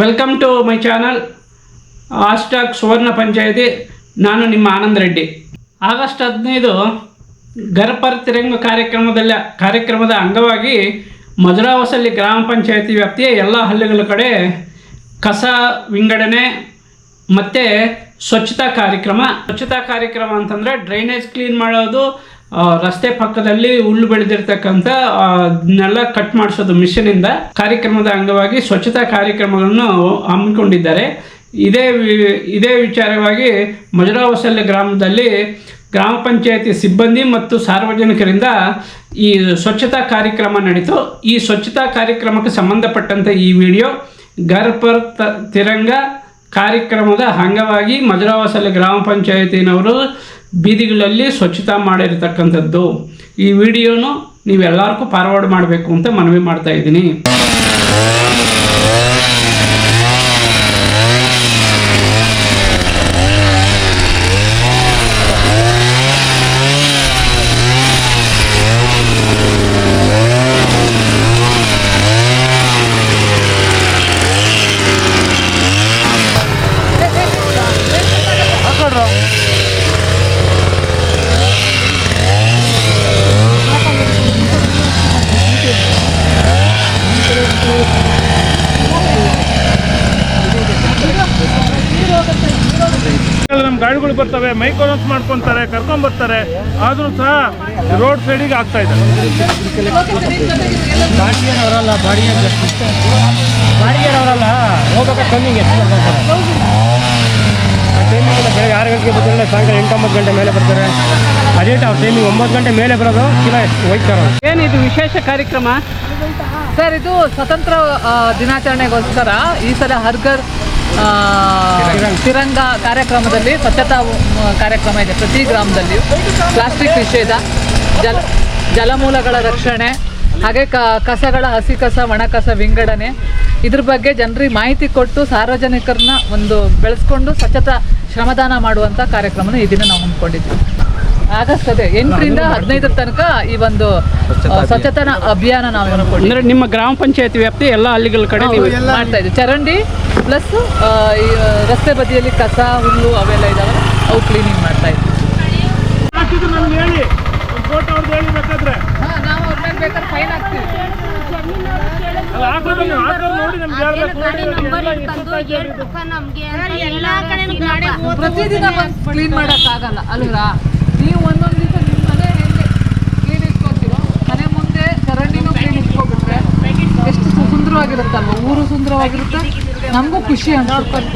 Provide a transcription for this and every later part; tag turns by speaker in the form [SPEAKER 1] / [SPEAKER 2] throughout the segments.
[SPEAKER 1] Welcome to my channel ಆಸ್ಟಾಕ್ ಸುವರ್ಣ ಪಂಚಾಯತಿ ನಾನು ನಿಮ್ಮ ಆನಂದ್ ರೆಡ್ಡಿ. ಆಗಸ್ಟ್ ಹದಿನೈದು ಗರ್ಪರ್ ತಿರಂಗ ಕಾರ್ಯಕ್ರಮದಲ್ಲಿ, ಕಾರ್ಯಕ್ರಮದ ಅಂಗವಾಗಿ ಮಧುರಾವಸಲ್ಲಿ ಗ್ರಾಮ ಪಂಚಾಯತಿ ವ್ಯಾಪ್ತಿಯ ಎಲ್ಲ ಹಳ್ಳಿಗಳ ಕಡೆ ಕಸ ವಿಂಗಡಣೆ ಮತ್ತು ಸ್ವಚ್ಛತಾ ಕಾರ್ಯಕ್ರಮ. ಸ್ವಚ್ಛತಾ ಕಾರ್ಯಕ್ರಮ ಅಂತಂದರೆ ಡ್ರೈನೇಜ್ ಕ್ಲೀನ್ ಮಾಡೋದು ರಸ್ತೆ ಪಕ್ಕದಲ್ಲಿ ಹುಲ್ಲು ಬೆಳೆದಿರ್ತಕ್ಕಂಥ ಅದನ್ನೆಲ್ಲ ಕಟ್ ಮಾಡಿಸೋದು ಮಿಷನಿಂದ ಕಾರ್ಯಕ್ರಮದ ಅಂಗವಾಗಿ ಸ್ವಚ್ಛತಾ ಕಾರ್ಯಕ್ರಮಗಳನ್ನು ಹಮ್ಮಿಕೊಂಡಿದ್ದಾರೆ. ಇದೇ ಇದೇ ವಿಚಾರವಾಗಿ ಮಜರಾವಸಲ್ಯ ಗ್ರಾಮದಲ್ಲಿ ಗ್ರಾಮ ಪಂಚಾಯತಿ ಸಿಬ್ಬಂದಿ ಮತ್ತು ಸಾರ್ವಜನಿಕರಿಂದ ಈ ಸ್ವಚ್ಛತಾ ಕಾರ್ಯಕ್ರಮ ನಡೀತು. ಈ ಸ್ವಚ್ಛತಾ ಕಾರ್ಯಕ್ರಮಕ್ಕೆ ಸಂಬಂಧಪಟ್ಟಂಥ ಈ ವಿಡಿಯೋ ಗರ್ಪರ್ ತ- ತಿರಂಗ ಕಾರ್ಯಕ್ರಮದ ಅಂಗವಾಗಿ ಮಧುರಾವಸಲ್ಲಿ ಗ್ರಾಮ ಪಂಚಾಯತಿನವರು ಬೀದಿಗಳಲ್ಲಿ ಸ್ವಚ್ಛತಾ ಮಾಡಿರ್ತಕ್ಕಂಥದ್ದು. ಈ ವಿಡಿಯೋನು ನೀವೆಲ್ಲರಿಗೂ ಫಾರ್ವರ್ಡ್ ಮಾಡಬೇಕು ಅಂತ ಮನವಿ ಮಾಡ್ತಾ ಇದ್ದೀನಿ.
[SPEAKER 2] ಗಾಡಿಗಳು ಬರ್ತವೆ ಮೈಕ್ ಮಾಡ್ಕೊತಾರೆ ಮಾಡ್ಕೊಂತಾರೆ ಕರ್ಕೊಂಡ್ ಬರ್ತಾರೆ ಆದ್ರೂ ಸಹ ರೋಡ್ ಸೈಡಿಗೆ ಆಗ್ತಾ ಇದೆ.
[SPEAKER 3] ಬಾಡಿಗೆನವರಲ್ಲ ಬಾಡಿಗೆ ಬಾಡಿಗೆನವರಲ್ಲ ಹೋಗ್ಬೇಕಾದ್ರೆ ಕಮ್ಮಿಗೆ ಟೈಮಿಂಗ್ ಬೆಳಗ್ಗೆ ಆರು ಗಂಟೆಗೆ ಬರ್ತಾರೆ ಸಾಯಂಕಾಲ ಎಂಟೊಂಬತ್ತು ಗಂಟೆ ಮೇಲೆ ಬರ್ತಾರೆ. ಅದೇ ಟೈಮ್ ಟೈಮಿಂಗ್ ಒಂಬತ್ತು ಗಂಟೆ ಮೇಲೆ ಬರೋದು ಕಿಲ ಹೋಗ್ತಾರೆ
[SPEAKER 1] ಏನಿದು ವಿಶೇಷ ಕಾರ್ಯಕ್ರಮ?
[SPEAKER 4] ಸರ್ ಇದು ಸ್ವತಂತ್ರ ದಿನಾಚರಣೆಗೋಸ್ಕರ ಈ ಸಲ ಹರ್ಗರ್ ತಿರಂಗ ಕಾರ್ಯಕ್ರಮದಲ್ಲಿ ಸ್ವಚ್ಛತಾ ಕಾರ್ಯಕ್ರಮ ಇದೆ ಪ್ರತಿ ಗ್ರಾಮದಲ್ಲಿ ಪ್ಲಾಸ್ಟಿಕ್ ನಿಷೇಧ, ಜಲ, ಜಲಮೂಲಗಳ ರಕ್ಷಣೆ, ಹಾಗೆ ಕ, ಕಸಗಳ ಹಸಿ ಕಸ, ಒಣ ಕಸ ವಿಂಗಡಣೆ. ಇದ್ರ ಬಗ್ಗೆ ಜನರಿಗೆ ಮಾಹಿತಿ ಕೊಟ್ಟು ಸಾರ್ವಜನಿಕರನ್ನ ಒಂದು ಬೆಳೆಸ್ಕೊಂಡು ಸ್ವಚ್ಛತಾ ಶ್ರಮದಾನ ಮಾಡುವಂಥ ಕಾರ್ಯಕ್ರಮನ ಈ ದಿನ ನಾವು ಹಮ್ಮಿಕೊಂಡಿದ್ವಿ. ಆಗಸ್ಟ್ ಅದೇ ಎಂಟರಿಂದ ಹದಿನೈದರ ತನಕ ಈ ಒಂದು ಸ್ವಚ್ಛತಾ ಅಭಿಯಾನ. ನಾವು
[SPEAKER 1] ಅಂದ್ರೆ ನಿಮ್ಮ ಗ್ರಾಮ ಪಂಚಾಯತಿ ವ್ಯಾಪ್ತಿ ಎಲ್ಲ ಹಳ್ಳಿಗಳ ಕಡೆ ನೀವು
[SPEAKER 4] ಮಾಡ್ತಾ ಇದ್ದೀವಿ. ಚರಂಡಿ ಪ್ಲಸ್ ರಸ್ತೆ ಬದಿಯಲ್ಲಿ ಕಸ ಹುಲ್ಲು ಅವೆಲ್ಲ ಇದಾವೆ. ಅವು ಕ್ಲೀನಿಂಗ್ ಮಾಡ್ತಾ ನಾವು ಅವ್ರ ಮೇಲೆ ಬೇಕಾದ್ರೆ ಫೈನ್ ಹಾಕ್ತೀವಿ
[SPEAKER 5] ಕಡೆ
[SPEAKER 4] ಪ್ರತಿದಿನ ಕ್ಲೀನ್ ಕ್ಲೀನ್ ಮಾಡೋಕ್ಕಾಗಲ್ಲ. ಅಲ್ವಾ? ನೀವು ಒಂದೊಂದು ದಿವಸ ನಿಮ್ಮ ಮನೆ ಹೆಂಗೆ ಕ್ಲೀನ್ ಇಟ್ಕೊತೀರೋ ಮನೆ ಮುಂದೆ ಚರಂಡಿನೂ ಕ್ಲೀನ್ ಇಟ್ಕೊಬಿಟ್ರೆ ಎಷ್ಟು ಸುಂದರವಾಗಿರುತ್ತಲ್ಲ ಸುಂದರವಾಗಿರುತ್ತಲ್ವ ಊರು ಸುಂದರವಾಗಿರುತ್ತೆ. ನಮಗೂ ಖುಷಿ ಅನ್ಸುತ್ತೆ.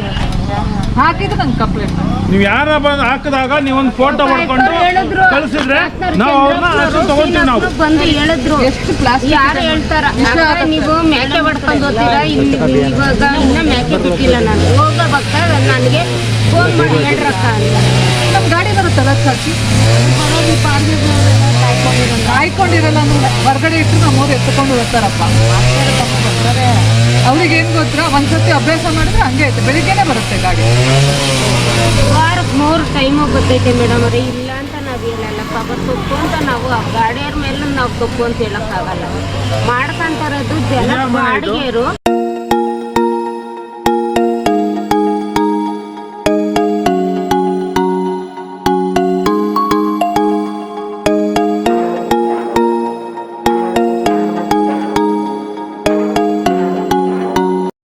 [SPEAKER 4] ಹಾಕಿದ್ರೆ ನಂಗೆ ಕಂಪ್ಲೇಂಟ್
[SPEAKER 2] ನೀವು ಯಾರ ಬಂದು ಹಾಕಿದಾಗ ನೀವೊಂದು ಫೋಟೋ ಮಾಡ್ಕೊಂಡು ಕಳಿಸಿದ್ರೆ ನಾವು ಅವ್ರನ್ನ ತಗೊಂತೀವಿ ನಾವು.
[SPEAKER 5] ಬಂದು ಹೇಳಿದ್ರು.
[SPEAKER 4] ಎಷ್ಟು ಪ್ಲಾಸ್ಟಿಕ್
[SPEAKER 5] ಯಾರು ಹೇಳ್ತಾರ? ನೀವು ಮೇಕೆ ಹೊಡ್ಕೊಂಡು ಹೋಗ್ತೀರಾ? ಇಲ್ಲಿ ಇವಾಗ ಇನ್ನ ಮೇಕೆ ಬಿಟ್ಟಿಲ್ಲ ನಾನು. ಹೋಗಬೇಕಾ ನನಗೆ ಫೋನ್ ಮಾಡಿ ಹೇಳ್ರಕ್ಕ ಅಂತ.
[SPEAKER 4] ನಮ್ಮ ಗಾಡಿ ಬರುತ್ತಲ್ಲ ಸಾಕಿ ಕಾಯ್ಕೊಂಡಿರಲ್ಲ ಅಂದ್ರೆ ಹೊರಗಡೆ ಇಟ್ಟು ನಮ್ಮವ್ರು ಎತ್ಕೊಂಡು ಹೋಗ್ತಾರಪ್ಪ. ಅವ್ರಿಗೆ ಏನು ಗೊತ್ತಾ? ಒಂದ್ಸತಿ ಅಭ್ಯಾಸ ಮಾಡಿದ್ರೆ ಹಂಗೆ ಐತೆ ಬೆಳಿಗ್ಗೆನೆ ಬರುತ್ತೆ ಗಾಡಿ.
[SPEAKER 5] ವಾರಕ್ಕೆ ಮೂರು ಟೈಮ್ ಬರ್ತೈತೆ ಮೇಡಮ್ ಅವ್ರೆ. ಇಲ್ಲ ಅಂತ ನಾವು ಹೇಳಲ್ಲಪ್ಪ. ಅವ್ರು ತಪ್ಪು ಅಂತ ನಾವು ಆ ಗಾಡಿಯವ್ರ ಮೇಲೆ ನಾವು ತಪ್ಪು ಅಂತ ಹೇಳಕ್ಕಾಗಲ್ಲ. ಮಾಡ್ಕೊಂತಾರದು ಜನ ಬಾಡಿಗೆರು